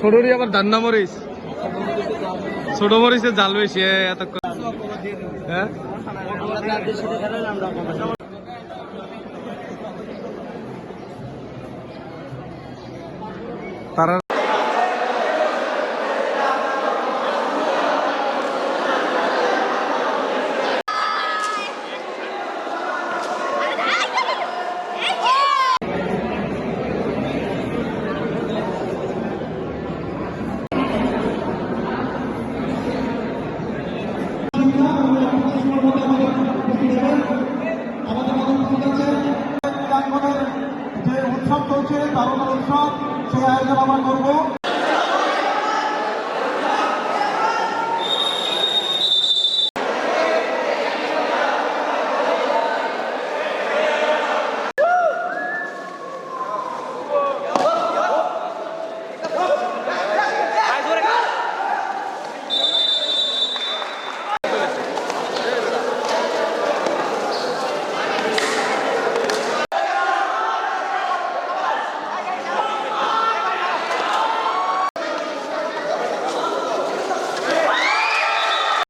ছোটরি আবার দান্না মরিস ছোট মরিচের জাল বেশি এত হ্যাঁ? তারা উৎসব চলছে দারুণ উৎসব। সেই আয়োজন আমরা করব।